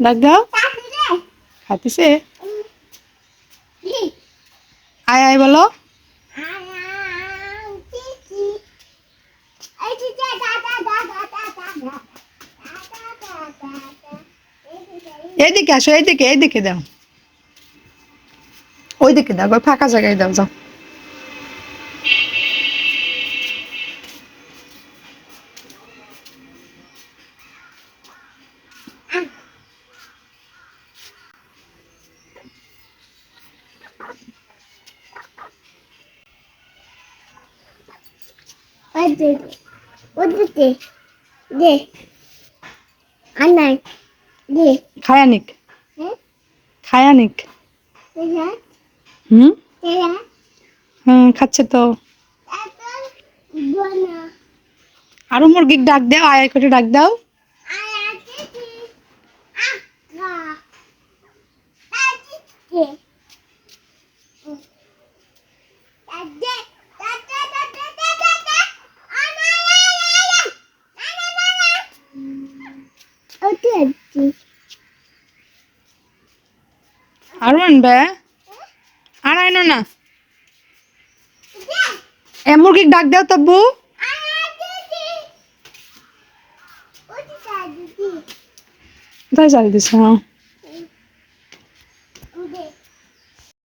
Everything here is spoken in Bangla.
ডাক দাও খাইতেছে আয় আয় বলো এইদিকে আসো এইদিকে এইদিকে দাও ওইদিকে দাও ওই ফাঁকা জায়গায় দাও যাও ওদিকে দে আনাই দে খায়া নিক হ্যাঁ খায়া নিক তেরা হুম হুম খাচ্ছে তো আরও মুরগির ডাক দাও আয় করে ডাক দাও আয়াতে আরও আনবে আর আইনো না এ মুরগির ডাক দাও তব্বু তাই চাল দিস হ্যাঁ